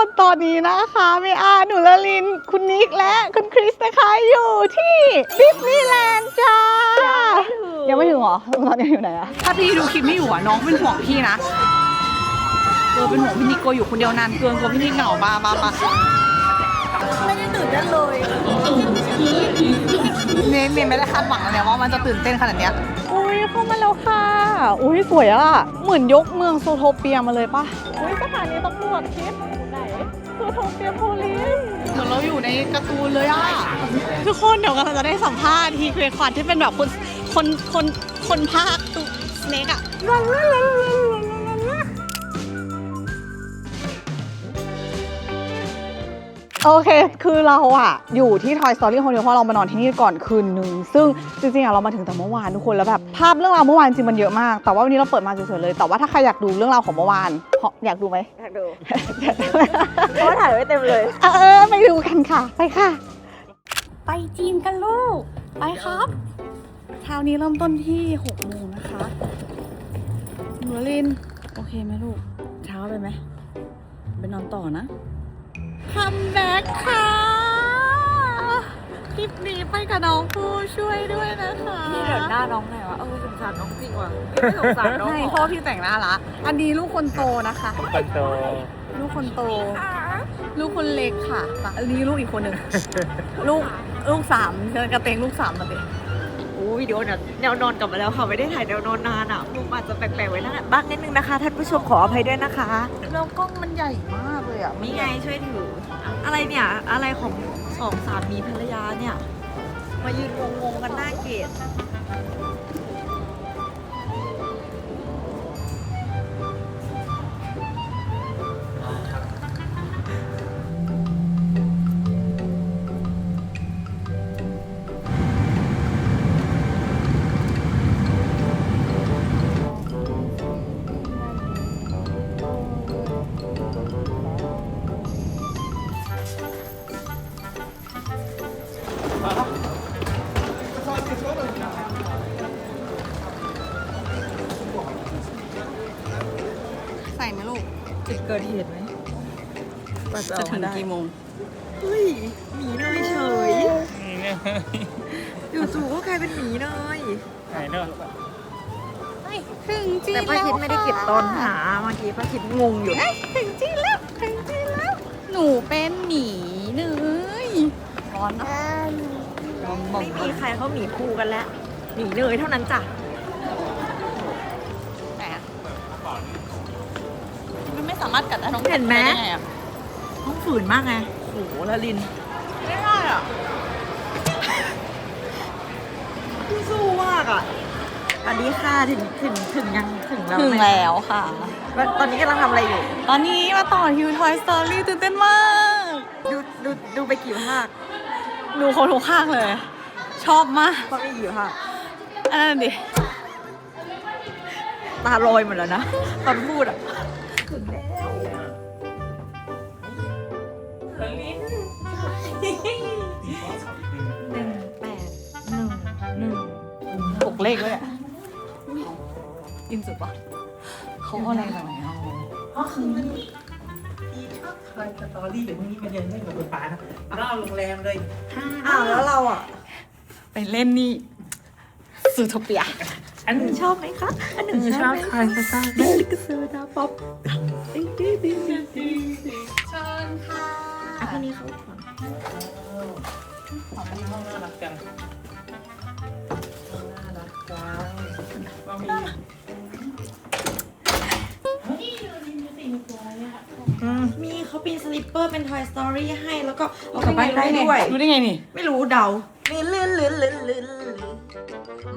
คนตอนนี้นะคะเมอาหนูละลิน คุณนิกและคุณคริสนะคะอยู่ที่ดิสนีย์แลนด์จ้า ยังไม่ถึงเหรอตอนนี้อยู่ไหนอะถ้าพี่ดูคลิปไม่อยู่อะน้องเป็นห่วงพี่นะเออเป็นห่วงพี่นิโกอยู่คนเดียวนานเกินกลัวพี่นิกเหงาบ้าบ้าบ้าไม่ได้ตื่นเต้นเลยเมย์เมย์ไม่ได้คาดหวังเลยเนี่ยว่ามันจะตื่นเต้นขนาดเนี้ยอุ้ยเข้ามาแล้วค่ะ อุ้ยสวยอะเหมือนยกเมืองโซโทเปียมาเลยปะอุ้ยสถานีตำรวจคิด ไหนโซโทเปียโพลิสเหมือนเราอยู่ในการ์ตูนเลยอะ ทุกคนเดี๋ยวกำลังจะได้สัมภาษณ์ทีเกรควอนที่เป็นแบบคนคนคนคนภาคตุสเนกอะ โอเค คือเราอะอยู่ที่ Toy Story Hotel เพราะเรามานอนที่นี่ก่อนคืนนึงซึ่งจริงๆอะเรามาถึงแต่เมื่อวานทุกคนแล้วแบบภาพเรื่องราวเมื่อวานจริงมันเยอะมาก แต่ว่าวันนี้เราเปิดมาเฉยๆเลย แต่ว่าถ้าใครอยากดูเรื่องราวของเมื่อวานเพราะอยากดูไหม อยากดูเพราะว่าถ่ายไว้เต็มเลย เออไปดูกันค่ะ ไปค่ะ ไปจีนกันลูก ไปครับ เช้านี้เริ่มต้นที่6โมงนะคะหนูลิน โอเคไหมลูก เช้าไปไหมไปนอนต่อนะ คัมแบ็คค่ะ คลิปนี้ไปกับน้องผู้ช่วยด้วยนะคะพี่เดินหน้าน้องไงวะเออสงสารน้องจริงว่ะไม่สงสารน้องใช่หรอเพราะว่าพี่แต่งหน้าละ อันนี้ลูกคนโตนะคะ คนโต ลูกคนโต ลูกคนเล็กค่ะ อันนี้ลูกอีกคนหนึ่ง ลูกลูกสามเดินกระเตงลูกสามมาเลยโอ้วิดีโอเนี่ยแนวนอนกลับมาแล้วค่ะไม่ได้ถ่ายแนวนอนนานอะมุมอาจจะแปลกๆไว้นั่นแหละบ้างนิดนึงนะคะท่านผู้ชมขออภัยด้วยนะคะแล้วกล้องมันใหญ่มากเลยอะนี่ไงช่วยถืออะไรเนี่ยอะไรของสองสามีภรรยาเนี่ย มายืนงงๆกันหน้าเกต จะถึงกี่โมงเฮ้ยหมีเนยเฉยนี่เนี่ยจู่ๆก็กลายเป็นหมีเนยไหนเนาะถึงจีนแต่ป้าคิดไม่ได้เก็บตอนหาเมื่อกี้ป้าคิดงงอยู่ถึงจีนแล้วถึงจีนแล้ว หนูเป็นหมีเนยร้อนนะไม่มีใครเขาหมีภูกันแล้วหมีเนยเท่านั้นจ้ะแหมมันไม่สามารถกัดได้น้องเห็นไหมด้งอะ ต้องฝืนมากไงโอ้โหละลิน ไม่ได้อะสู้มากอะสวัสดีค่ะถึงถึงถึงยังถึงแล้วถึงไหมแล้วค่ะ ตอนนี้กำลังทำอะไรอยู่ ตอนนี้มาต่อคิว Toy Story ตื่นเต้นมาก ดูดูดูไปกี่ภาคดูคนทุกข้างเลย ชอบมากเพราะมีกี่ภาคอันนั้นดิตาลอยหมดแล้วนะตอนพูดอะ เลขด้วยอะอินสุดปะเขาเอาอะไรมาเอาใครสตอรี่เดี๋ยวพรุ่งนี้มาเดินเล่นกับคุณป้านะก็เอาโรงแรมเลยอ้าวแล้วเราอะ ไปเล่นนี่ซูโทเปีย อันหนึ่งชอบไหมคะ อันหนึ่งชอบไหมใครสตอดิรี่ลิกเซอร์ดาป๊อปติ๊งติ๊งติ๊งติ๊งติ๊งเชิญค่ะอะคนนี้เขาถอนน่ารักจัง มีเขาปีนสลิปเปอร์เป็น Toy Story ให้แล้วก็เอากลับบ้านได้ด้วย รู้ได้ไงนี่ ไม่รู้เดาลื่นลื่นลื่นลื่นลื่นลื่น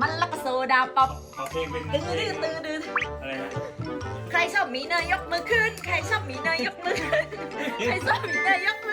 มันลักโซดาป๊อปขอเพลงเป็นตื้อตื้อตื้อตื้ออะไรนะใครชอบหมีเนยยกมือขึ้น ใครชอบหมีเนยยกมือขึ้นใครชอบหมีเนยยกมือขึ้น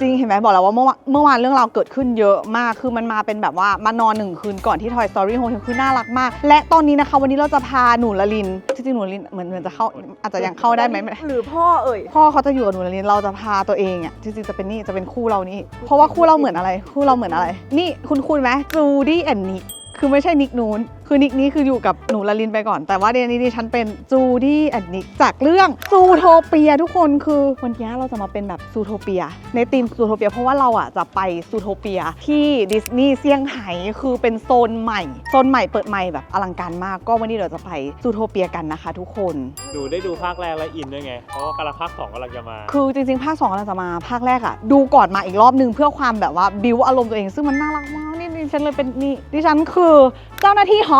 จริงเห็นไหมบอกแล้วว่าเมื่อวานเมื่อวานเรื่องราวเกิดขึ้นเยอะมากคือมันมาเป็นแบบว่ามานอนหนึ่งคืนก่อนที่ Toy Story Hotel คือน่ารักมาก และตอนนี้นะคะ วันนี้เราจะพาหนูละลินจริงๆหนูละลินเหมือนเหมือนจะเข้าอาจจะยังเข้าได้ไหมหรือพ่อเอ่ย พ่อเขาจะอยู่กับหนูละลินเราจะพาตัวเองอะจริงๆจะเป็นนี่จะเป็นคู่เรานี่เพราะว่าคู่เราเหมือนอะไร คู่เราเหมือนอะไร นี่คุณคุณไหมจูดี้แอนนิคือไม่ใช่นิกนู้น คือนิกนี้คืออยู่กับหนูละลินไปก่อน แต่ว่าเดยวนี้ดิฉันเป็นจูดี้แอนนิกจากเรื่องซูโทเปียทุกคนคือวันนี้เราจะมาเป็นแบบซูโทเปีย ในทีมซูโทเปียเพราะว่าเราอะจะไปซูโทเปียที่ดิสนีย์เซี่ยงไฮ้คือเป็นโซนใหม่โซนใหม่เปิดใหม่แบบอลังการมากก็วันนี้เราจะไปซูโทเปียกันนะคะ ทุกคน ดูได้ดูภาคแรกและอินด้วยไง เพราะว่ากำลังภาคสองกำลังจะมา คือจริงๆ ภาค2กำลังจะมาภาคแรกอะดูก่อนมาอีกรอบนึงเพื่อความแบบว่าบิวอารมณ์ตัวเองซึ่งมันน่ารักมากนี่ดิฉันเลยเป็นนี่ดิฉันคือเจ้าหน้าที่ฮอป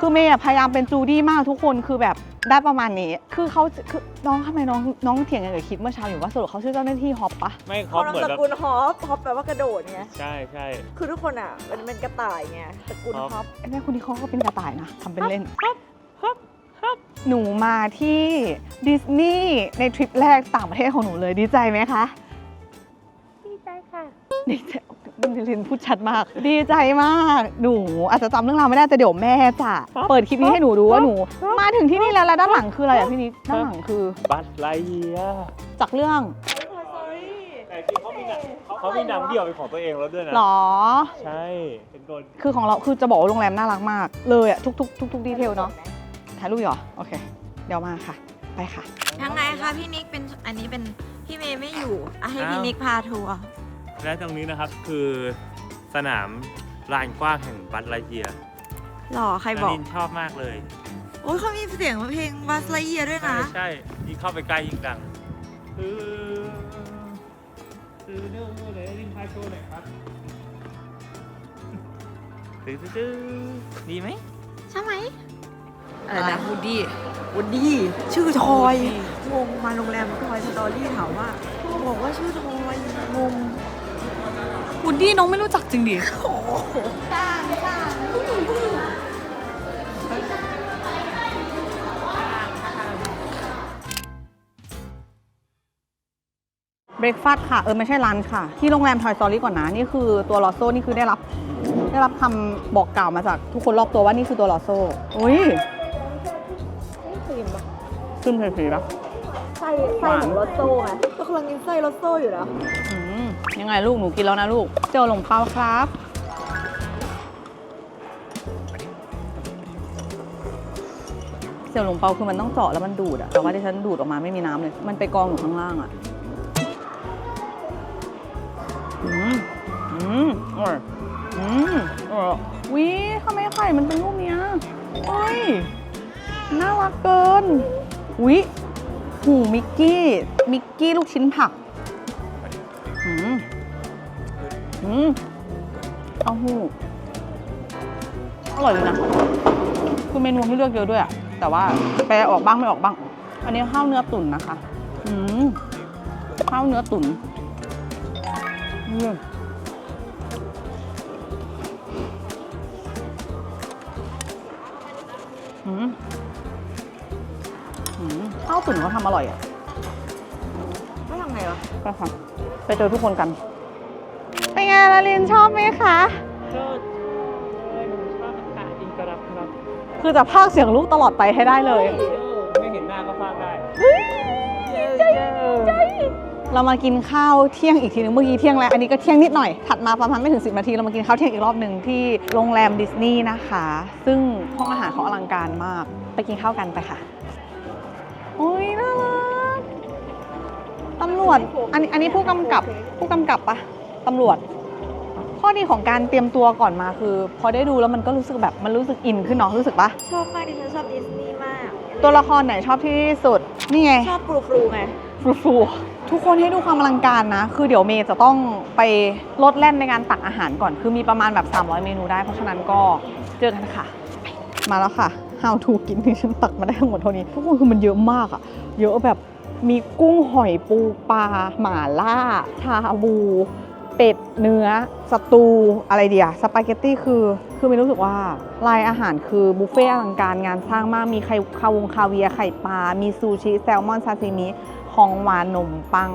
คือเมย์อะพยายามเป็นจูดี้มากทุกคนคือแบบได้ประมาณนี้ คือเขาคือน้องทำไมน้องน้องเถียงกันกับคิดเมื่อเช้าอยู่ว่าสรุปเขาชื่อเจ้าหน้าที่ฮอปปะไม่คครบนเหมือนสแบบกุลฮอปฮอปแปลว่ากระโดดไงใช่ใช่คือทุกคนอะมันเป็นกระต่ายไงสกุลฮอปไอ้แม่คนนี้เขาก็เป็นกระต่ายนะทำเป็นเล่น หนูมาที่ดิสนีย์ในทริปแรกต่างประเทศของหนูเลยดีใจไหมคะดีใจค่ะดีใจ ลินพูดชัดมาก ดีใจมาก หนูอาจจะจำเรื่องราวไม่ได้แต่เดี๋ยวแม่จะเปิดคลิปนี้ให้หนูดูว่าหนู มาถึงที่นี่แล้วแล้วด้านหลังคืออะไรอะพี่นิดด้านหลังคือบัสไลเยียจากเรื่องแต่จริงเขามีหนังเขาเขามีหนังเดี่ยวเป็นของตัวเองแล้วด้วยนะหรอ ใช่เป็นตัวคือของเราคือจะบอกว่าโรงแรมน่ารักมาก เลยอะทุกๆทุกๆดีเทลเนาะถ่ายรูปเหรอโอเค เดี๋ยวมาค่ะ ไปค่ะยังไงคะพี่นิกเป็นอันนี้เป็นพี่เมย์ไม่อยู่อะให้พี่นิกพาทัวร์ และตรงนี้นะครับคือสนามลานกว้างแห่งบัสไลเยียหล่อใครบอก นินชอบมากเลย โอ้ยเขามีเสียงเพลงบัสไลเยียด้วยใช่นะ ใช่ยิ่งเข้าไปใกล้ยิ่งดังคือคือเนื้อไหนลินพาโชว์หน่อยครับตื้อตื้อดีไหมใช่ไหมอะไรนะวูดดี้วูดดี้ชื่อทอย งงมาโรงแรมทอยสตอรี่ถามว่าบอกว่าชื่อทอย งงวุ ดดี้น้องไม่รู้จักจริงดิเบรกฟาสต์ค่ะ เออ ไม่ใช่ร้านค่ะ ที่โรงแรมทอยสตอรี่ก่อนนะ นี่คือตัวลอโซ่นี่คือได้รับ ได้รับคำบอกกล่าวมาจากทุกคนรอบตัวว่านี่คือตัวลอโซ่อุ้ยขึ้นเพลีๆปะไส้ไส้ของรสโซ่ไงก็กำลังกินไส้รสโซ่อยู่นะอืม ยังไงลูกหนูกินแล้วนะลูก เจอหลงเปาครับเสี่ยวหลงเปาคือมันต้องเจาะแล้วมันดูดอะแต่ว่าที่ฉันดูดออกมาไม่มีน้ำเลย มันไปกองอยู่ข้างล่างอะอืมอืมอร่อยอืมอร่อยวิทำไมไข่มันเป็นรูปเนี้ยเฮ้ย น่ารักเกินวิหูมิกกี้ มิกกี้ลูกชิ้นผัก มเอาหูอร่อยเลยนะ คือเมนูให้เลือกเยอะด้วยอะแต่ว่าแปลออกบ้างไม่ออกบ้าง อันนี้ข้าวเนื้อตุ๋นนะคะอืมข้าวเนื้อตุ๋นอืมอืมอืมข้าวตุ๋นเขาทำอร่อยอะไม่ทำไงวะไปค่ะไปเจอทุกคนกัน เป็นไงลาลินชอบไหมคะชอบชอบค่ะอินกรับครับคือจะพากย์เสียงลูกตลอดไปให้ได้เลยไม่เห็นหน้าก็ฟากได้เรามากินข้าวเที่ยงอีกทีนึงเมื่อกี้เที่ยงแล้วอันนี้ก็เที่ยงนิดหน่อยถัดมาประมาณไม่ถึง 10 นาทีเรามากินข้าวเที่ยงอีกรอบหนึ่งที่โรงแรมดิสนีย์นะคะ ซึ่งห้องอาหารเขาอลังการมาก ไปกินข้าวกันไปค่ะโอ้ยน่ารักตำรวจอันนี้อันนี้ผู้กำกับผู้กำกับปะ ตำรวจ ข้อดีของการเตรียมตัวก่อนมาคือ พอได้ดูแล้วมันก็รู้สึกแบบมันรู้สึกอินขึ้นเนาะรู้สึกปะชอบมากดิฉันชอบดิสนีย์มาก ตัวละครไหนชอบที่สุดนี่ไงชอบฟรูฟรูไงฟลูฟูทุกคนให้ดูความอลังการนะ คือเดี๋ยวเมย์จะต้องไปลดแล่นในการตักอาหารก่อน คือมีประมาณแบบ 300 เมนูได้ เพราะฉะนั้นก็เจอกันค่ะไปมาแล้วค่ะ how to กินที่ฉันตักมาได้ทั้งหมดเท่านี้ทุกคนคือมันเยอะมากอะเยอะแบบมีกุ้งหอยปูปลาหม่าล่า ชาบู เป็ดเนื้อสตูอะไรเดียสปาเกตตี้คือ คือไม่รู้สึกว่าลายอาหารคือบุฟเฟ่อลังการงานสร้างมากมีไข่คาวงคาเวียไข่ปลา มีซูชิแซลมอนซาซิมิของหวานนมปัง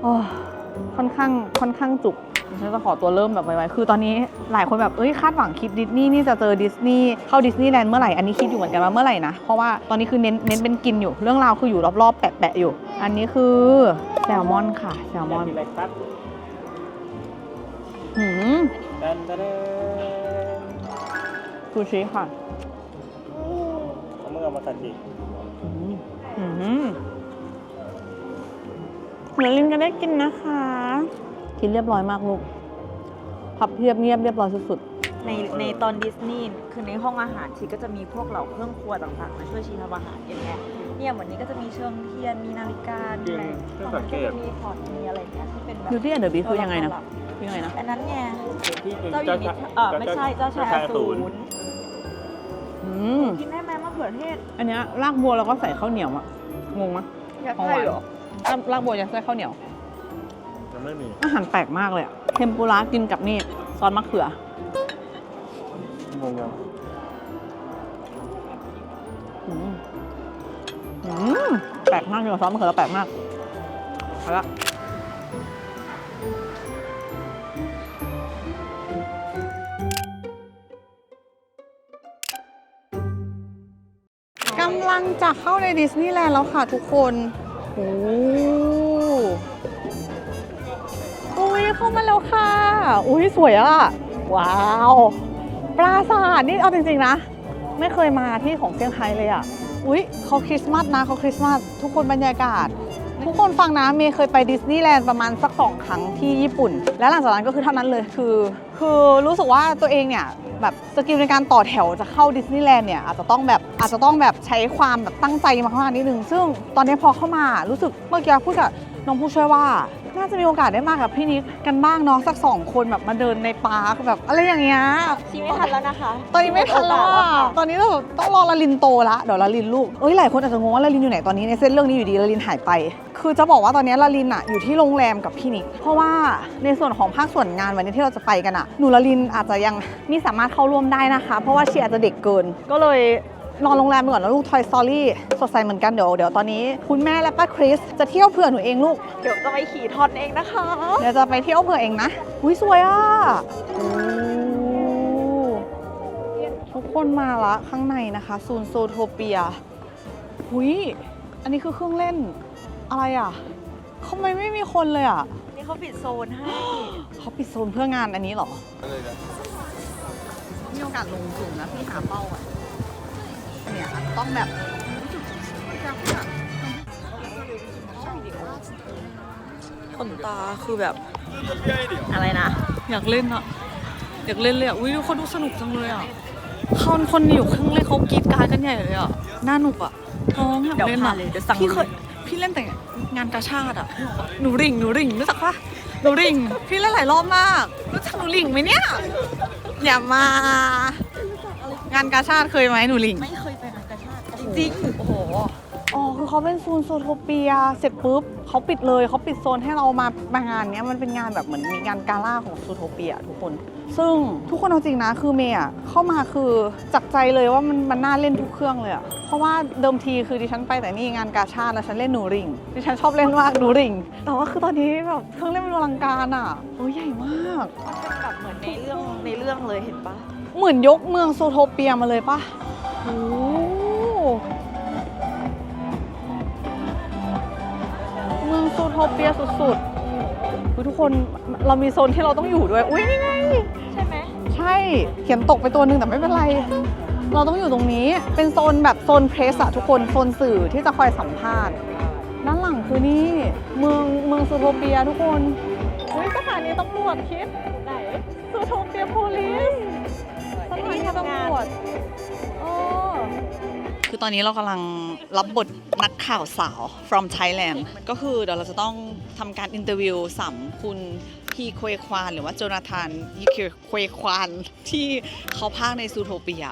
โอ้ค่อนข้างค่อนข้างจุกฉันจะขอตัวเริ่มแบบไวๆ คือตอนนี้หลายคนแบบ เอ้ย คาดหวังคลิปดิสนีย์นี่จะเจอดิสนีย์เข้าดิสนีย์แลนด์เมื่อไหร่ อันนี้คิดอยู่เหมือนกันว่าเมื่อไหร่นะ เพราะว่าตอนนี้คือเน้นเน้นเป็นกินอยู่ เรื่องราวคืออยู่รอบๆ แปะๆอยู่ อันนี้คือแซลมอนค่ะ แซลมอน หืมดันดันซูชิค่ะเขาเมื่อมาซาจิอืมอืมเดี๋ยวลินก็ได้กินนะคะ กินเรียบร้อยมากลูก พับเพียบเงียบเรียบร้อยสุดในในตอนดิสนีย์คือในห้องอาหารชีก็จะมีพวกเหล่าเครื่องครัวต่างๆ มาช่วยชีทำอาหารอย่างเงี้ยเนี่ยเหมือนนี้ก็จะมีเชิงเทียนมีนาฬิกามีอะไรตรงนั้นก็จะมีพอร์ตมีอะไรเงี้ยที่เป็นแบๆบดูที่อันเดอร์บีคือยังไงนะ คือยังไงนะ อันนั้นไงที่เป็นเจ้าหญิงนิทราเออไม่ใช่เจ้าชายอสูรอืมกินได้ไหมมะเขือเทศ อันเนี้ยรากบัวแล้วก็ใส่ข้าวเหนียวอะงงไหมอยากของหได้วานเหรอรากรากบัวยัดไส้ข้าวเหนียวยังไม่มีอาหารแปลกมากเลยอะเทมปุระกินกับนี่ซอสมะเขืองงยังอืมอืมแปลกมากเลยซอสมะเขือแล้วแปลกมากเอาละำลังจะเข้าในดิสนีย์แลนด์แล้วค่ะทุกคนโอ้อุ้ยเข้ามาแล้วค่ะ อุ้ยสวยอะว้าว ปราสาทนี่เอาจริงๆนะ ไม่เคยมาที่ของเซี่ยงไฮ้เลยอะอุ๊ยเขาคริสต์มาสนะเขาคริสต์มาสทุกคนบรรยากาศ ทุกคนฟังนะเมย์เคยไปดิสนีย์แลนด์ประมาณสักสองครั้งที่ญี่ปุ่น แล้วหลังจากนั้นก็คือเท่านั้นเลยคือ คือรู้สึกว่าตัวเองเนี่ย แบบสกิลในการต่อแถวจะเข้าดิสนีย์แลนด์เนี่ยอาจจะต้องแบบอาจจะต้องแบบใช้ความแบบตั้งใจมากๆนิดนึง ซึ่งตอนนี้พอเข้ามารู้สึกเมื่อกี้พูดกับน้องผู้ช่วยว่าาจะมีโอกาสได้มากับพี่นิกกันบ้างเนาะสักสองคนแบบมาเดินในปาร์คแบบอะไรอย่างเงี้ยชีไม่ทันแล้วนะคะตอนนี้ไม่ทันแล้วอะตอนนี้เราต้องรอลาลินโตละเดี๋ยวลาลินลูกเอ้ยหลายคนอาจจะงงว่าลาลินอยู่ไหนตอนนี้ในเส้นเรื่องนี้อยู่ดีลาลินหายไป คือจะบอกว่าตอนนี้ลาลินอะอยู่ที่โรงแรมกับพี่นิก เพราะว่าในส่วนของภาคส่วนงานวันนี้ที่เราจะไปกันอะหนูลาลินอาจจะยังไม่สามารถเข้าร่วมได้นะคะ เพราะว่าเชียร์อาจจะเด็กเกิน ก็เลย นอนโรงแรมไปก่อนแล้วลูก Toy Story สดใสเหมือนกันเดี๋ยวเดี๋ยวตอนนี้คุณแม่และป้าคริสจะเที่ยวเผื่อหนูเองลูก เดี๋ยวจะไปขี่ทอนเองนะคะ เดี๋ยวจะไปเที่ยวเผื่อเองนะอุ้ยสวยอะโอ้ทุกคนมาละข้างในนะคะ ซูนโซโทเปียหุยอันนี้คือเครื่องเล่นอะไรอะทำไมไม่มีคนเลยอะนี่เขาปิดโซนให้เขาปิดโซนเพื่องานอันนี้เหรอมีโอกาสลงสูงนะพี่หาเป้าอะ เนี่ยอาจจะต้องแบบขนตาคือแบบอะไรนะ อยากเล่นอะอยากเล่นเลยอะอุ้ยทุกคนดูสนุกจังเลยอะคนคนอยู่ข้างเล่นเขากรีดกรารกันใหญ่เลยอะน่าหนุกอะน้องอยากเดี๋ยวเล่นพาอะเลยเดี๋ยวสั่งพี่เคยพี่เล่นแต่งานกาชาติอะหนูริ่งหนูริ่งรู้จักปะหนูริ่ง พี่เล่นหลายรอบมากรู้จักหนูริ่งไหมเนี่ยอย่ามา งานกาชาติเคยไหมหนูริ่งไม่เค จริง โอ้โห อ๋อ คือเขาเป็นโซนโซโทเปีย เสร็จปุ๊บเขาปิดเลยเขาปิดโซนให้เรามามางานเนี้ยมันเป็นงานแบบเหมือนมีงานกาล่าของโซโทเปียทุกคน ซึ่งทุกคนเอาจริงนะ คือเมย์อะเข้ามาคือจักใจเลยว่ามันมันน่าเล่นทุกเครื่องเลยอะเพราะว่าเดิมทีคือดิฉันไปแต่นี่งานกาชาติแล้วฉันเล่นหนูริง ดิฉันชอบเล่นมากหนูริง แต่ว่าคือตอนนี้แบบเครื่องเล่นมันอลังการอะโอ้ยใหญ่มาก มันเป็นแบบเหมือนในเรื่องในเรื่องเลยเห็นปะเหมือนยกเมืองโซโทเปียมาเลยปะโอ้โห เมืองโซโทเปียสุดๆอุ๊ยทุกคนเรามีโซนที่เราต้องอยู่ด้วย อุ้ยนี่ไง ใช่ไหมใช่ เขียนตกไปตัวหนึ่งแต่ไม่เป็นไร เราต้องอยู่ตรงนี้ เป็นโซนแบบโซนเพรสอะทุกคน โซนสื่อที่จะคอยสัมภาษณ์ ด้านหลังคือนี่ เมืองเมืองซูโทเปียทุกคน อุ้ยสถานีตำรวจคิดไหนซูโทเปียโพลิสสถานีตำรวจ คือตอนนี้เรากำลังรับบทนักข่าวสาว from Thailand ก็คือเดี๋ยวเราจะต้องทำการอินเตอร์วิวสัมคุณพีเควยควานหรือว่าโจนาธานยีเควยควานที่เขาพากในซูโทเปีย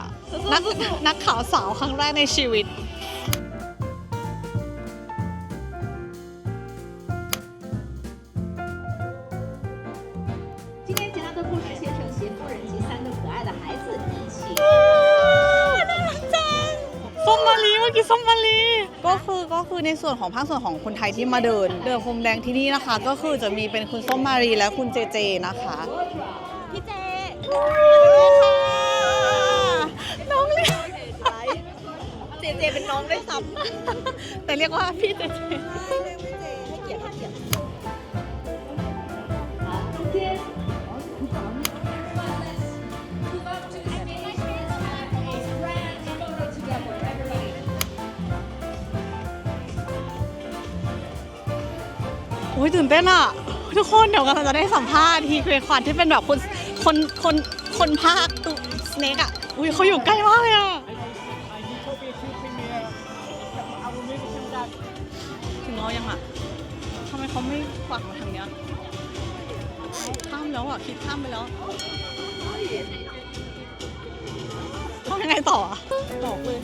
นักนักข่าวสาวครั้งแรกในชีวิต ส้มมาลีเมื่อกี้ส้มมาลีก็คือก็คือในส่วนของภาคส่วนของคนไทยที่มาเดิน เดินพรมแดงที่นี่นะคะ ก็คือจะมีเป็นคุณส้มมารีและคุณเจเจนะคะ พี่เจน้องเรียกเจเจเป็นน้องด้วยซ้แต่เรียกว่าพี่เจเจให้เกียรติให้เกียรติ อ้ยตื่นเต้นอะ ทุกคนเดี๋ยวกำลังจะได้สัมภาษณ์ทีเคควันที่เป็นแบบคนคนคนคนภาคตุสเนกอะ อุ้ยเขาอยู่ใกล้มากเลยอะถึงเรายังอะทำไมเขาไม่ปักมาทางเนี้ยข้ามแล้วอะ คิดข้ามไปแล้วทำยังไงต่ออะบอกเลย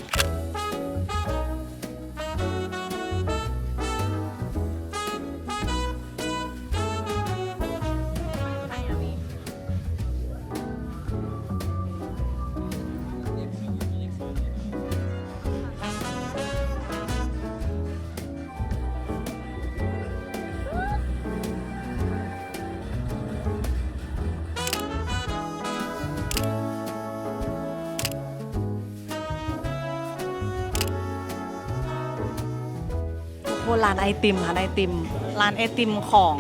ร้านไอติมค่ะไอติม ร้านไอติมของ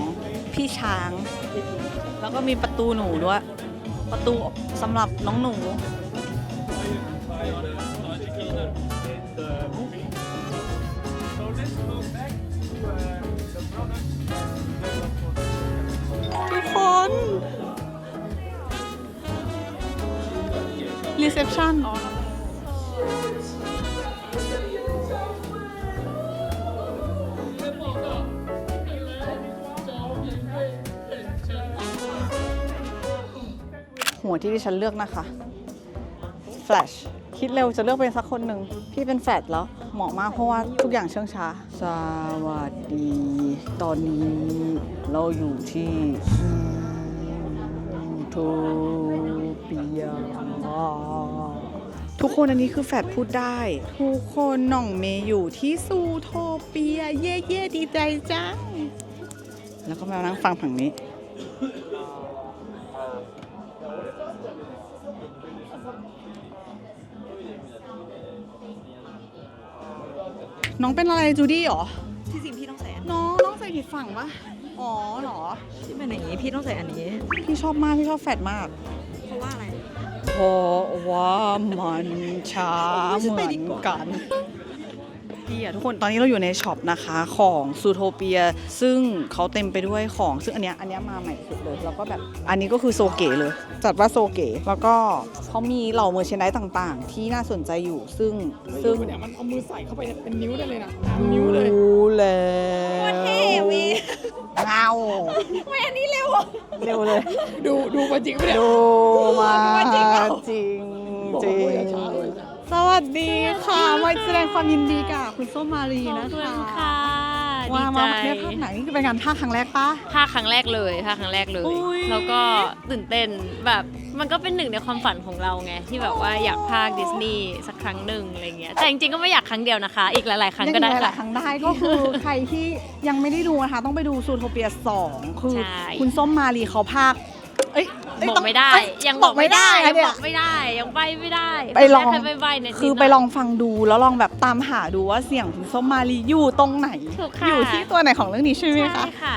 พี่ช้าง แล้วก็มีประตูหนูด้วย ประตูสำหรับน้องหนู ทุกคนรีเซพชัน หัวที่ดิฉันเลือกนะคะ Flash คิดเร็วจะเลือกเป็นสักคนหนึ่ง พี่เป็นแฟดแล้ว เหมาะมากเพราะว่าทุกอย่างเชื่องช้า สวัสดี ตอนนี้เราอยู่ที่โทเปียทุกคนอันนี้คือแฟดพูดได้ ทุกคนน่องเมย์อยู่ที่ซูโทเปีย เย่เย่ดีใจจัง แล้วก็มานั่งฟังฝั่งนี้ น้องเป็นอะไรจูดี้เหรอ ที่จริงพี่ต้องใส่อันน้องน้องใส่ผิดฝั่งปะอ๋อเหรอ ที่เป็นอย่างนี้พี่ต้องใส่อันนี้ พี่ชอบมาก พี่ชอบแฟดมาก เพราะว่าอะไร เพราะว่ามันช้าเหมือนกัน พี่อะทุกคนตอนนี้เราอยู่ในช็อปนะคะของซูโทเปีย ซึ่งเขาเต็มไปด้วยของซึ่งอันเนี้ยอันเนี้ยมาใหม่สุดเลย แล้วก็แบบอันนี้ก็คือโซเก๋เลย จัดว่าโซเก๋แล้วก็เขามีเหล่าเมอร์เชนไดต่างๆ ที่น่าสนใจอยู่ซึ่งซึ่งเนี่ยมันเอามือใส่เข้าไปเป็นนิ้วได้เลยนะตามนิ้วเลยรู้แล้วเท่วีเงาไม่อันนี้เร็วเร็วเลย ดูดูมาจริงปะเนี่ยดูมาจริงบอกจริว่าอย่างช้าเลย สวัสดีค่ะ มาแสดงความยินดีกับคุณส้มมารีขอบนะคุณคะค่ะดีว่าใจมาประเทศภาคไหนนี่คือเป็นงานภาคครั้งแรกปะ ภาคครั้งแรกเลยภาคครั้งแรกเลย อุ๊ย แล้วก็ตื่นเต้นแบบมันก็เป็นหนึ่งในความฝันของเราไงที่แบบว่าอยากภาคดิสนีย์สักครั้งหนึ่งอะไรเงี้ยแต่จริงๆก็ไม่อยากครั้งเดียวนะคะ อีกหลายๆครั้งก็ได้ยังมีหลายค่ะๆครั้งได้ก็คือ ใครที่ยังไม่ได้ดูนะคะ ต้องไปดูซูโทเปีย 2 คือ ใช่ คุณส้มมารีเขาภาคเอ้ยเย บอกต้องไม่ได้เอ้ยังบอกไม่ได้อะยังเนี่บยอกไม่ได้ยังใบไม่ได้ไปลองแค่ใบๆในคือไปลองฟังดูแล้วลองแบบตามหาดูว่าเสียงคุณส้มมารีอยู่ตรงไหน ถูกค่ะ อยู่ที่ตัวไหนของเรื่องนี้ใช่ไหมใช่คะค่ะ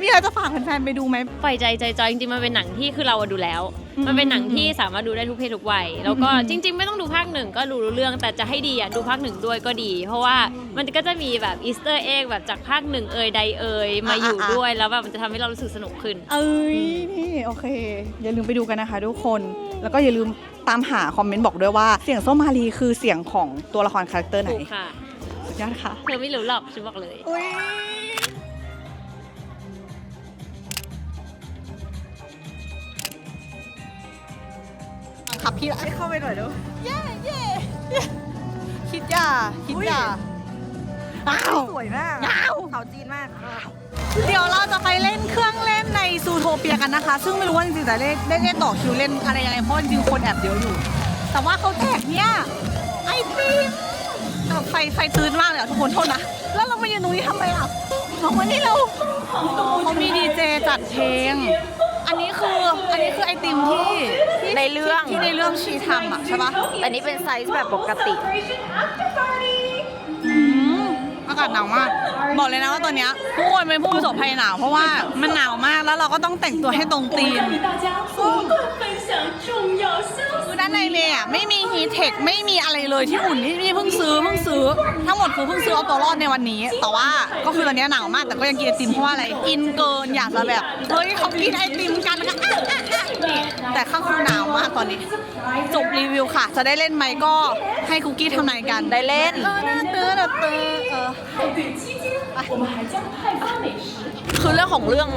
มีอะไรจะฝากแฟนๆไปดูไหม ปล่อยใจใจจอยจริงๆมันเป็นหนังที่คือเราอะดูแล้ว อืมมันเป็นหนังที่สามารถดูได้ทุกเพศทุกวัยแล้วก็อืมจริง ๆ ไม่ต้องดูภาคหนึ่งก็ดูรู้เรื่องแต่จะให้ดีอะดูภาคหนึ่งด้วยก็ดี เพราะว่ามันก็จะมีแบบอีสเตอร์เอ็กแบบจากภาคหนึ่งเอยใดเอยมาอยู่อะๆๆ ด้วยแล้วแบบมันจะทำให้เรารู้สึกสนุกขึ้น เอ้ยนี่โอเค อย่าลืมไปดูกันนะคะทุกคน แล้วก็อย่าลืมตามหาคอมเมนต์บอกด้วยว่าเสียงส้มมารีคือเสียงของตัวละครคาแรคเตอร์ไหนถูกค่ะ สุดยอดค่ะเธอไม่รู้หรอกฉันบอกเลย อุ้ย ขับพี่ละเข้าไปหน่อยดูเย่เย่คิดอย่าคิดอย่าอ้าวสวยมากอ้าวขาวจีนมาก เดี๋ยวเราจะไปเล่นเครื่องเล่นในซูโทเปียกันนะคะ ซึ่งไม่รู้ว่าจริงๆจะได้ได้ได้ต่อคิวเล่นอะไรยังไงเพราะจริงๆคนแอบเยอะอยู่ แต่ว่าเขาแจกเนี่ยไอติมแบบไฟไฟตื้นมากเลยอะทุกคนโทษนะ แล้วเรามายืนตรงนี้ทำไมอะลงมานี่เราเขามีดีเจจัดเพลงอันนี้ คืออันนี้คือไอติมที่ที่ในเรื่องที่ในเรื่องชีทำอะใช่ปะแต่นี้เป็นไซส์แบบปกติอืมอากาศหนาวมาก Our บอกเลยนะว่าตอนเนี้ยทุกคนเป็นผู้ประสบภัยหนาวเพราะว่ามันหนาวมากแล้วเราก็ต้องแต่งตัวให้ตรงธีม คือด้านในเมย์อะไม่มีฮีทเทคไม่มีอะไรเลยที่อุ่นที่นี่เพิ่งซื้อเพิ่งซื้อ ทั้งหมดคือเพิ่งซื้อเอาตัวรอดในวันนี้ แต่ว่าก็คือตอนเนี้ยหนาวมากแต่ก็ยังกินไอติมเพราะว่าอะไรอินเกินอยากจะแบบเฮ้ยเขากินไอติมกันแล้วก็อะอะอะนี่แต่ข้างคือหนาวมากตอนนี้ จบรีวิวค่ะ จะได้เล่นไหมก็ให้คุกกี้ทำนายกันได้เล่นเออน่าตื้อน่าตื้อเออคือเรื่องของเรื่อง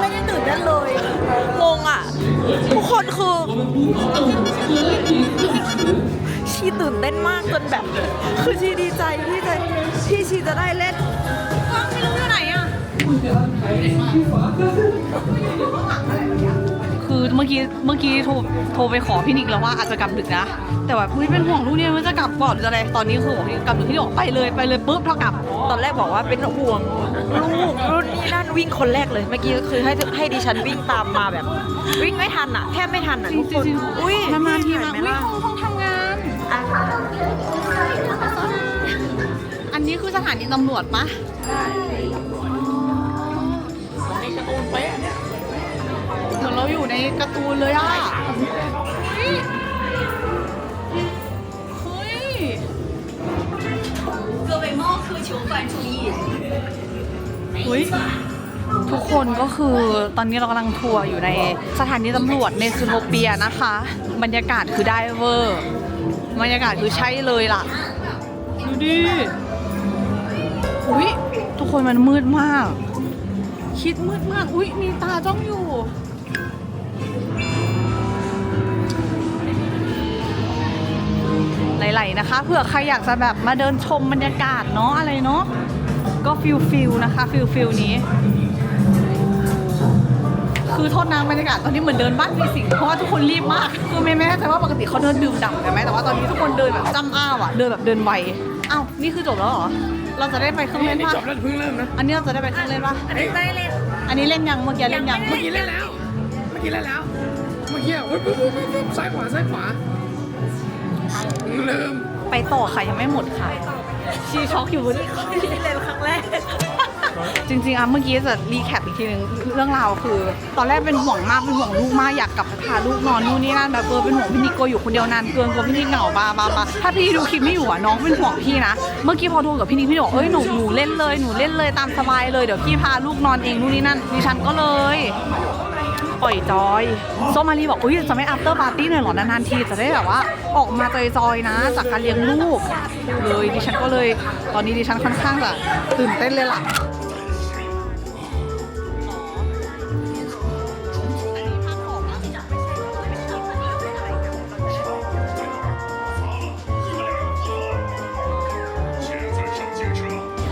ไม่ได้ตื่นเต้นเลยงงอะ ทุกคนคือชีตื่นเต้นมากจนแบบ คือชีดีใจที่จะที่ชีจะได้เล่นอ้าวไม่รู้อยู่ไหนอะ เมื่อกี้เมื่อกี้โทรโทรไปขอพี่นิกแล้วว่าอาจจะกลับดึกนะ แต่แบบเฮ้ยเป็นห่วงลูกเนี่ยมันจะกลับก่อนหรืออะไรตอนนี้คือบอกพี่กลับดึกพี่นิกบอกไปเลยไปเลยปุ๊บเท่ากลับ ตอนแรกบอกว่าเป็นห่วงลูกรุ่นนี้นั่นวิ่งคนแรกเลยเมื่อกี้คือให้ให้ดิฉันวิ่งตามมาแบบ วิ่งไม่ทันอะแทบไม่ทันอะทุกคนอุ้ยนานๆทีมาเห็นอุ้ไหยล่ะห้องห้องทำงานอะอันนี้คือสถานีตำรวจปะเหมือน เราอยู่ในการ์ตูนเลยอ่ะเฮ้ยเฮ้ย 各位猫科囚犯注意， เฮ้ยทุกคนก็คือตอนนี้เรากำลังทัวร์อยู่ในสถานีตำรวจในซูโทเปียนะคะ บรรยากาศคือได้เวอร์บรรยากาศคือใช่เลยล่ะ ดูดิอุ้ยทุกคนมันมืดมาก คิดมืดมาก อุ้ยมีตาจ้องอยู่ หลๆนะคะเผื่อใครอยากจะแบบมาเดินชมบรรยากาศเนาะอะไรเนาะก็ฟิลฟิลนะคะฟิลฟิลนี้ คือโทษนะบรรยากาศตอนนี้เหมือนเดินบ้านพี่สิงห์เพราะว่าทุกคนรีบมาก คือไม่แน่ใจว่าปกติเขาเดินดื่มด่ำกันไหมแต่ว่าตอนนี้ทุกคนเดินแบบจ้ำอ้าวอะเดินแบบเดินไวอ้าวนี่คือจบแล้วเหรอเราจะได้ไปเครื่องนี่เล่นนี่ปะจบแล้วเพิ่งเริ่มนะอันนี้เราจะได้ไปเครื่องเล่นปะอันนี้ได้เล่นอันนี้เล่นยังเมื่อกี้เล่นยังเมื่อกี้เล่นแล้วเมื่อกี้เล่นแล้วเมื่อกี้อะปุ๊บปุ๊บปุ๊บปุ๊บซ้ายขวาซ้ายขวา เริ่มไปต่อค่ะยังไม่หมดค่ะ ชีช็อกอยู่ที่เล่นครั้งแรก จริงๆอะเมื่อกี้จะรีแคปอีกทีนึงเรื่องราวคือ ตอนแรกเป็นห่วงมากเป็นห่วงลูกมากอยากกลับไปพาลูกนอนนู่นนี่นั่นแบบเออเป็นห่วงพี่นิโกอยู่คนเดียวนานเกินกลัวพี่นิกเหงาบ้าบ้าบ้าถ้าพี่ดูคลิปไม่อยู่อะน้องเป็นห่วงพี่นะเมื่อกี้พอโทรกับพี่นิกพี่บอกเอ้ยหนูหนูเล่นเลยหนูเล่นเลยตามสบายเลยเดี๋ยวพี่พาลูกนอนเองนู่นนี่นั่นดิฉันก็เลย ปล่อยจอยโซมารีบอกอุ้ยจะไม่อัปเตอร์ปาร์ตี้หน่อยเหรอนานๆทีจะได้แบบว่าออกมาจอยๆนะ จากการเลี้ยงลูกเลยดิฉันก็เลย ตอนนี้ดิฉันค่อนข้างจะตื่นเต้นเลยล่ะ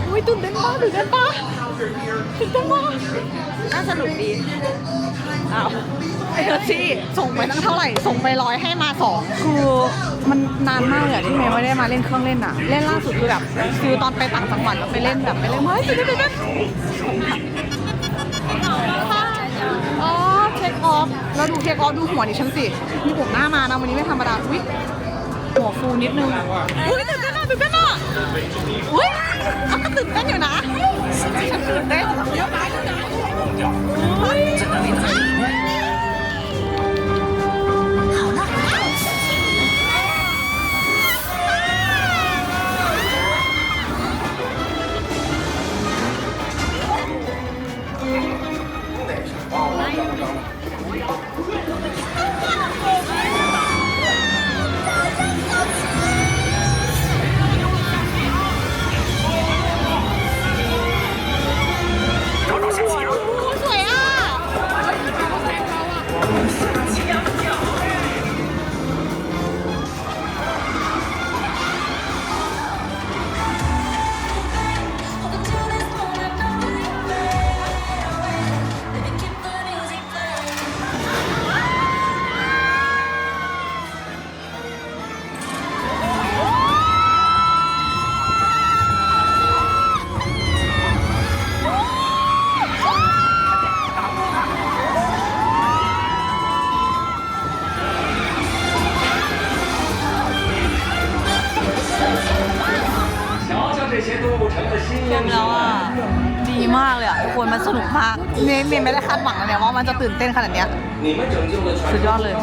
อุ้ยตื่นเต้นมากตื่นเต้นปะตื่นเต้นมากน่าสนุกดี อ้าวไอ้เธอที่ส่งไปตั้งเท่าไหร่ ส่งไปร้อยให้มาสองคือมันนานมากเลยอะที่เมย์ไม่ได้มาเล่นเครื่องเล่นอะเล่นล่าสุดคือแบบคือตอนไปต่างจังหวัดแล้วไปเล่นแบบไปเล่นเฮ้ยเดี๋ยวเดี๋ยวเดี๋ยวอ๋อเทคออฟแล้วดูเทคออฟดูหัวดิฉันสิมีผมหน้ามานะวันนี้ไม่ธรรมดาอุ้ยหัวฟูนิดนึงอุ้ยตื่นเต้นมากตื่นเต้นมากอุ้ยเอาก็ตื่นเต้นอยู่นะฉันตื่นเต้น หวังนะเนี่ยว่ามันจะตื่นเต้นขนาดเนี้ยสุดยอดเลย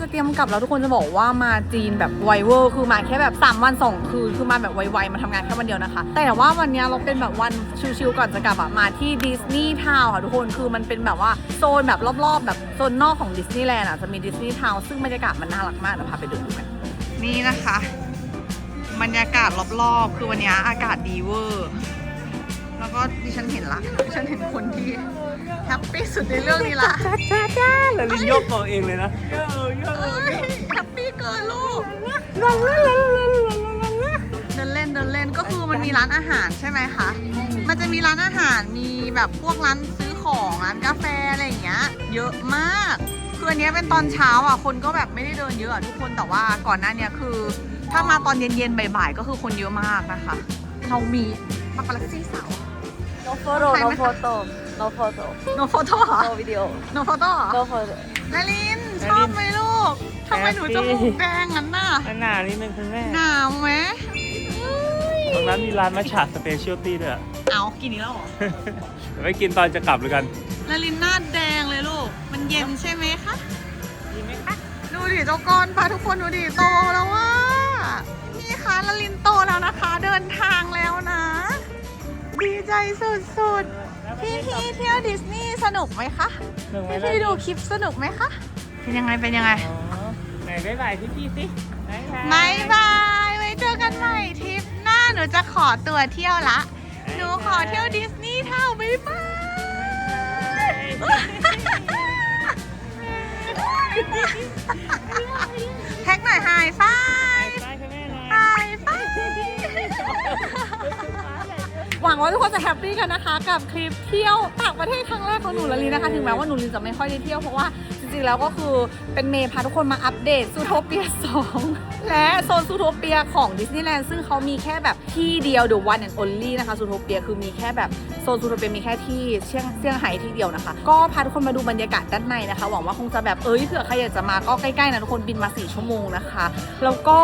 จะเตรียมกลับแล้วทุกคนจะบอกว่ามาจีนแบบไวเวอร์คือมาแค่แบบ 3 วัน 2 คืน คือมาแบบไวๆมาทำงานแค่วันเดียวนะคะ แต่ว่าวันนี้เราเป็นแบบวันชิลๆก่อนจะกลับอะมาที่ดิสนีย์ทาวน์ค่ะทุกคนคือมันเป็นแบบว่าโซนแบบรอบๆ แบบโซนนอกของดิสนีย์แลนด์อะจะมีดิสนีย์ทาวน์ซึ่งบรรยากาศมันน่ารักมากเดี๋ยวพาไปดูกันนี่นะคะ บรรยากาศรอบๆ คือวันนี้อากาศดีเวอร์ แล้วก็ดิฉันเห็นละดิฉันเห็นคนที่แฮปปี้สุดในเรื่องนี้ละจ้าจ้าแล้วลินยกตัวเองเลยนะแฮปปี้เกินลูกเดินเล่นเดินเล่นก็คือมันมีร้านอาหารใช่ไหมคะ มันจะมีร้านอาหารมีแบบพวกร้านซื้อของร้านกาแฟอะไรอย่างเงี้ย เยอะมากคืออันเนี้ยเป็นตอนเช้าอะคนก็แบบไม่ได้เดินเยอะทุกคนแต่ว่าก่อนหน้าเนี้ยคือ ถ้ามาตอนเย็นๆบ่ายๆก็คือคนเยอะมากนะคะ เรามีปาปารัสซี่สาว no photo no photo no photo โนโฟโต้เหรอ no video โนโฟโต้เหรอ no photo นาลินชอบไหมลูกทำไมหนูจมูกแดงงั้นน่ะหนานิดนึงคุณแม่หนาวไหมตรงนั้นมีร้านมัชฉะสเปเชียลตี้ด้วยอะเอากินอีกแล้วเหรอเดี๋ยวไปกินตอนจะกลับเลยกันนารินหน้าแดงเลยลูก มันเย็นใช่ไหมคะดีไหมคะดูดิเจ้าก้อนปลาทุกคนดูดิโตแล้วว่านี่คะนารินโตแล้วนะคะ เดินทางแล้วนะ ดีใจสุดๆพี่พี่ๆเที่ยวดิสนีย์สนุกไหมคะพี่พี่ๆดูคลิปสนุกไหมคะเป็นยังไงเป็นยังไงไหนบ๊ายบายพี่พี่สิบ๊ายบายบายบายไว้เจอกันใหม่ทริปหน้าหนูจะขอตัวเที่ยวละ หนูขอเที่ยวดิสนีย์เท่าบ๊ายบายแท็กหน่อยไฮไฟบ๊ายบายคุณแม่หน่อยไฮไฟ หวังว่าทุกคนจะแฮปปี้กันนะคะ กับคลิปเที่ยวต่างประเทศครั้งแรกของหนูละลีนะคะ ถึงแม้ว่าหนูลีจะไม่ค่อยได้เที่ยวเพราะว่าจริงๆแล้วก็คือเป็นเมย์พาทุกคนมาอัปเดตซูโทเปีย 2 และโซนซูโทเปียของดิสนีย์แลนด์ซึ่งเขามีแค่แบบที่เดียว The One and Only นะคะซูโทเปียคือมีแค่แบบโซนซูโทเปียมีแค่ที่เชียงเซี่ยงไฮ้ที่เดียวนะคะ ก็พาทุกคนมาดูบรรยากาศด้านในนะคะ หวังว่าคงจะแบบเอ้ยเผื่อใครอยากจะมาก็ใกล้ๆนะทุกคนบินมา 4 ชั่วโมงนะคะ แล้วก็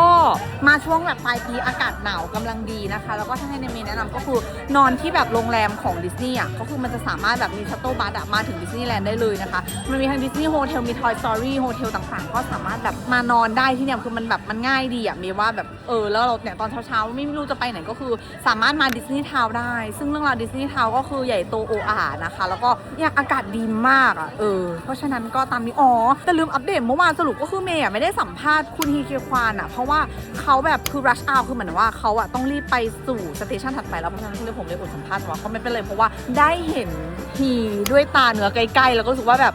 มาช่วงแบบปลายปีอากาศหนาวกำลังดีนะคะ แล้วก็ถ้าให้ในเมย์แนะนำก็คือนอนที่แบบโรงแรมของดิสนีย์อะก็คือมันจะสามารถแบบมีชัตเติลบัสอะมาถึงดิสนีย์แลนด์ได้เลยนะคะ มันมีทั้งดิสนีย์โฮเทลมีทอยสตอรี่โฮเทลต่างๆ ก็สามารถแบบมานอนได้ที่เนี่ยคือมันแบบมันง่ายดีอะเมย์ว่าแบบเออแล้วเราเนี่ยตอนเช้าๆไม่รู้จะไปไหนก็คือสามารถมาดิสนีย์ทาวน์ได้ ซึ่งเรื่องราวดิสนีย์ทาวน์ก็คือใหญ่โตโออานะคะ แล้วก็เนี่ยอากาศดีมากอะเออเพราะฉะนั้นก็ตามนี้อ๋อแต่ลืมอัปเดตเมื่อวานสรุปก็คือเมย์อะไม่ได้สัมภาษณ์คุณฮีเคควานอะเพราะว่าเขาแบบคือ rush hour คือเหมือนว่าเขาอะต้องรีบไปสู่สเตชันถัดไปแล้วเพราะฉะนั้นเลยผมเลยอดสัมภาษณ์ว่าก็ไม่เป็นไรเพราะว่าได้เห็นฮีด้วยตาเนื้อใกล้ๆ แล้วก็รู้สึกว่าแบบ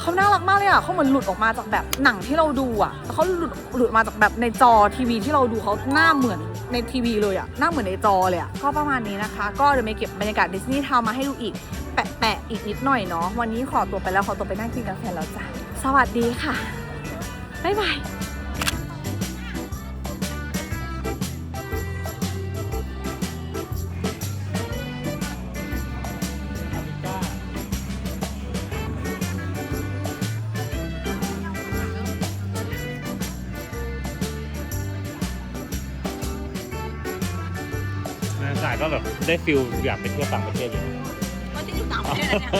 เขาน่ารักมากเลยอะเขาเหมือนหลุดออกมาจากแบบหนังที่เราดูอะเขาหลุดหลุดมาจากแบบในจอทีวีที่เราดูเขาหน้าเหมือนในทีวีเลยอะหน้าเหมือนในจอเลยอะก็ประมาณนี้นะคะ ก็เดี๋ยวเมย์เก็บบรรยากาศดิสนีย์ทาวน์มาให้ดูอีกแปะๆอีกนิดหน่อยเนาะวันนี้ขอตัวไปแล้วขอตัวไปนั่งกินกาแฟแล้วจ้ะสวัสดีค่ะบ๊ายบาย ได้ฟิลอยากไปเที่ยวต่างประเทศเลยก็ที่อยู่ต่างประเทศนะเนี่ย